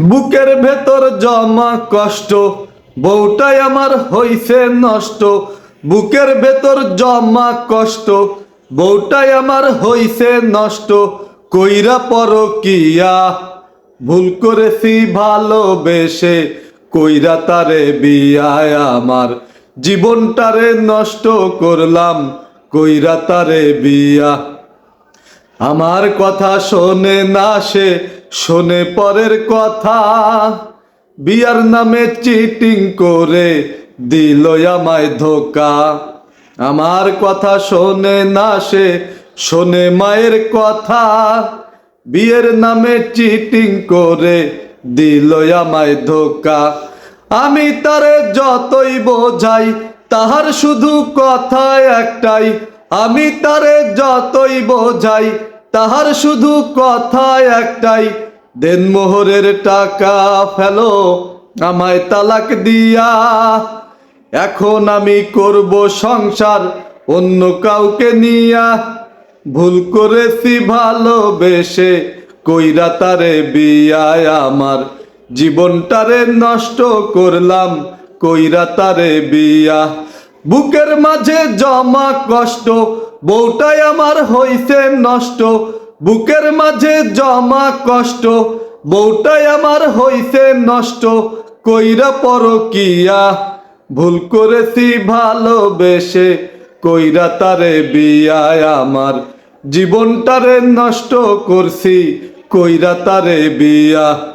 বুকের ভেতর জমা কষ্ট, বউটাই আমার হইছে নষ্ট। বুকের ভেতর জমা কষ্ট, বউটাই আমার হইছে নষ্ট। কইরা পরকিয়া, ভুল করেছি ভালোবেসে। কইরা তারে বিয়ায় আমার, জীবনটারে নষ্ট করলাম। কইরা তারে বিয়া। আমার কথা শোনে না সে শোনে পরের কথা। বিয়ার নামে চিটিং করে দিল আমায় ধোকা। আমার কথা শোনে না সে, শোনে মায়ের কথা। বিয়ের নামে চিটিং করে দিল আমায় ধোকা। আমি তারে যতই বোঝাই, তাহার শুধু কথা একটাই। আমি তারে যতই বোঝাই তাহার শুধু কথা একটাই দেনমোহরের টাকা ফেলো, আমায় তালাক দিয়া। এখন আমি করব সংসার অন্য কাউকে নিয়া। ভুল করেছি ভালোবেসে কইরা তারে বিয়ায় আমার। জীবনটারে নষ্ট করলাম, কইরা তারে বিয়া। বুকের মাঝে জমা কষ্ট বউটাই আমার হইছে নষ্ট, বুকের মাঝে জমা কষ্ট। বউটাই আমার হইছে নষ্ট, কইরা পরকিয়া। ভুল করেছি ভালোবেসে, কইরা তারে বিয়ায় আমার। জীবনটারে নষ্ট করছি, কইরা তারে বিয়া।